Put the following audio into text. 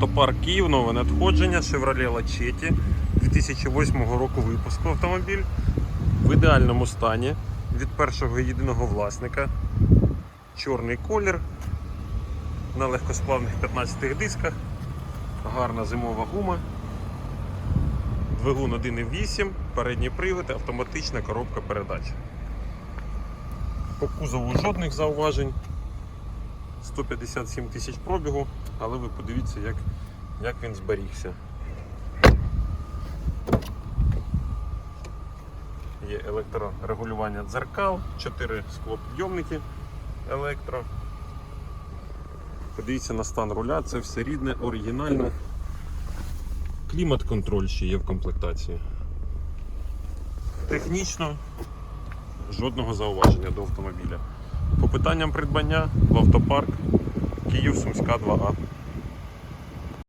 Автопарк Київ, нове надходження, Chevrolet Lachetti 2008 року випуску автомобіль в ідеальному стані від першого єдиного власника. Чорний колір на легкосплавних 15 дисках, гарна зимова гума, двигун 1.8, передній привід, автоматична коробка передач. По кузову жодних зауважень. 157 тисяч пробігу, але ви подивіться, як, як він зберігся. Є електрорегулювання дзеркал, 4 склопідйомники електро. Подивіться на стан руля, це все рідне, оригінальне. Клімат-контроль ще є в комплектації. Технічно жодного зауваження до автомобіля. Питанням придбання в автопарк Київ Сумська 2А.